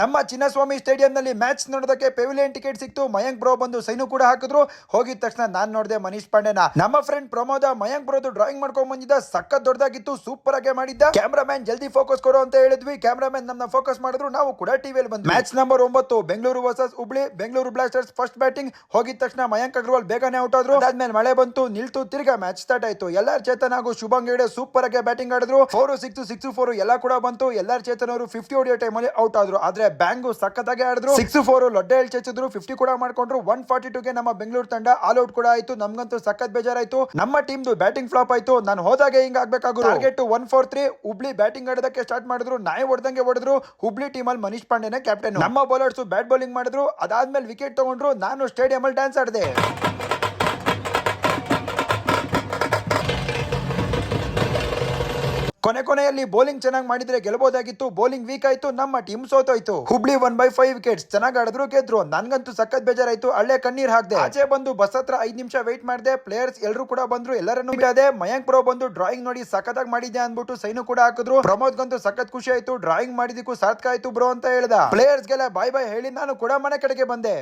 ನಮ್ಮ ಚಿನ್ನಸ್ವಾಮಿ ಸ್ಟೇಡಿಯಂನಲ್ಲಿ ಮ್ಯಾಚ್ ನೋಡೋದಕ್ಕೆ ಪೆವಿಲಿಯನ್ ಟಿಕೆಟ್ ಸಿಕ್ತು. ಮಯಂಕ್ ಬ್ರೋ ಬಂದು ಸೈನು ಕೂಡ ಹಾಕಿದ್ರು. ಹೋಗಿದ ತಕ್ಷಣ ನಾನು ನೋಡಿದೆ ಮನೀಶ್ ಪಾಂಡೆನ. ನಮ್ಮ ಫ್ರೆಂಡ್ ಪ್ರಮೋದ ಮಯಂಕ್ ಬ್ರೋದು ಡ್ರಾಯಿಂಗ್ ಮಾಡ್ಕೊಂಡ್ ಬಂದಿದ್ದ. ಸಖತ್ ದೊಡ್ಡದಾಗಿತ್ತು ಸೂಪರ್ ಆಗಿ ಮಾಡಿದ್ದ. ಕ್ಯಾಮ್ರಾಮನ್ ಜಲ್ದಿ ಫೋಕಸ್ ಕೊಡು ಅಂತ ಹೇಳಿದ್ವಿ. ಕ್ಯಾಮ್ರಾಮನ್ ನಮ್ಮನ್ನ ಫೋಕಸ್ ಮಾಡಿದ್ರು. ನಾವು ಕೂಡ ಟಿವಿಯಲ್ಲಿ ಬಂದ್ವಿ. ಮ್ಯಾಚ್ ನಂಬರ್ ಒಂಬತ್ತು, Bengaluru versus Hubli. Bengaluru Blasters first batting ಹೋಗಿದ ತಕ್ಷಣ ಮಯಂಕ್ ಅಗ್ರವಾಲ್ ಬೇಗನೆ ಔಟ್ ಆದ್ರು. ಅದಾದ್ಮೇಲೆ ಮಳೆ ಬಂತು. ನಿಲ್ತು, ತಿರ್ಗಾ ಮ್ಯಾಚ್ ಸ್ಟಾರ್ಟ್ ಆಯ್ತು. ಎಲ್ಲಾರ್ ಚೇತನ್ ಹಾಗೂ ಶುಭಂಗ್ ಗೇಡೆ ಸೂಪರ್ ಆಗಿ ಬ್ಯಾಟಿಂಗ್ ಆಡಿದ್ರು. ಫೋರ್ ಸಿಕ್ಸ್ ಸಿಕ್ಸ್ ಫೋರ್ ಎಲ್ಲ ಕೂಡ ಬಂತು. ಎಲ್ಲಾರ್ ಚೇತನ್ ಅವರು ಫಿಫ್ಟಿ ಹೊಡಿಯೋ ಟೈಮಲ್ಲಿ ಔಟ್ ಆದ್ರು. ಆದ್ರೆ ಬ್ಯಾಂಗು ಸಖತ್ತಾಗಿ ಆಡಿದ್ರು. ಸಿಕ್ಸ್ ಫೋರ್ ಲೊಡ್ಡೆ ಎಳ್ ಚೇಚಿದ್ರು ಫಿಫ್ಟಿ ಕೂಡ ಮಾಡ್ಕೊಂಡ್ರು. ಒನ್ ಫಾರ್ಟಿ ಟೂಗೆ ನಮ್ಮ ಬೆಂಗಳೂರು ತಂಡ ಆಲ್ ಔಟ್ ಕೂಡ ಆಯ್ತು. ನಮ್ಗಂತೂ ಸಖತ್ ಬೇಜಾರಾಯ್ತು. ನಮ್ಮ ಟೀಮ್ದು ಬ್ಯಾಟಿಂಗ್ ಫ್ಲಾಪ್ ಆಯ್ತು. ನಾನು ಹೋದಾಗ ಹಿಂಗ್ ಆಗ್ಬೇಕಾದ್ರು target one four three Hubli batting ಆಡೋದಕ್ಕೆ ಸ್ಟಾರ್ಟ್ ಮಾಡಿದ್ರು. ನಾಯಿ ಹೊಡೆದಂಗೆ ಹೊಡೆದ್ರು. ಹುಬ್ಳಿ ಟೀಮ್ ಅಲ್ಲಿ ಮನೀಶ್ ಪಾಂಡೆನೆ ಕ್ಯಾಪ್ಟನ್ ನಮ್ಮ ಬೌಲರ್ಸ್ ಬ್ಯಾಟ್ ಬೌಲಿಂಗ್ ಮಾಡಿದ್ರು. ಅದಾದ್ಮೇಲೆ ವಿಕೆಟ್ ತಗೊಂಡ್ರು. ನಾನು ಸ್ಟೇಡಿಯಂ ಅಲ್ಲಿ ಡ್ಯಾನ್ಸ್ ಆಡಿದೆ. ಕೊನೆ ಕೊನೆಯಲ್ಲಿ ಬೌಲಿಂಗ್ ಚೆನ್ನಾಗಿ ಮಾಡಿದ್ರೆ ಗೆಲ್ಬೋದಾಗಿತ್ತು. ಬೌಲಿಂಗ್ ವೀಕ್ ಆಯ್ತು, ನಮ್ಮ team ಸೋತೋಯ್ತು. Hubli won by five wickets ಚೆನ್ನಾಗಿ ಆಡಿದ್ರು, ಗೆದ್ರು. ನನ್ಗಂತೂ ಸಖತ್ ಬೇಜಾರಾಯ್ತು ಅಳ್ಳೆ ಕಣ್ಣೀರ್ ಹಾಕ್ದೆ. ಆಚೆ ಬಂದು ಬಸ್ ಹತ್ರ ಐದ್ ನಿಮಿಷ ವೆಯ್ಟ್ ಮಾಡಿದೆ. ಪ್ಲೇಯರ್ಸ್ ಎಲ್ಲರೂ ಕೂಡ ಬಂದ್ರು, ಎಲ್ಲರನ್ನು ಬಿಡದೆ ಮಯಾಂಕ್ ಪ್ರೋ ಬಂದು ಡ್ರಾಯಿಂಗ್ ನೋಡಿ ಸಖತ್ತಾಗಿ ಮಾಡಿದ್ದೆ ಅಂದ್ಬಿಟ್ಟು ಸೈನು ಕೂಡ ಹಾಕಿದ್ರು. ಪ್ರಮೋದ್ಗಂತೂ ಸಖತ್ ಖುಷಿ ಆಯ್ತು ಡ್ರಾಯಿಂಗ್ ಮಾಡಿದಕ್ಕೂ ಸಾರ್ಥಕ ಆಯ್ತು ಬ್ರೋ ಅಂತ ಹೇಳ್ದ. ಪ್ಲೇಯರ್ಸ್ಗೆಲ್ಲ ಬಾಯ್ ಬಾಯ್ ಹೇಳಿ ನಾನು ಕೂಡ ಮನೆ ಕಡೆಗೆ ಬಂದೆ.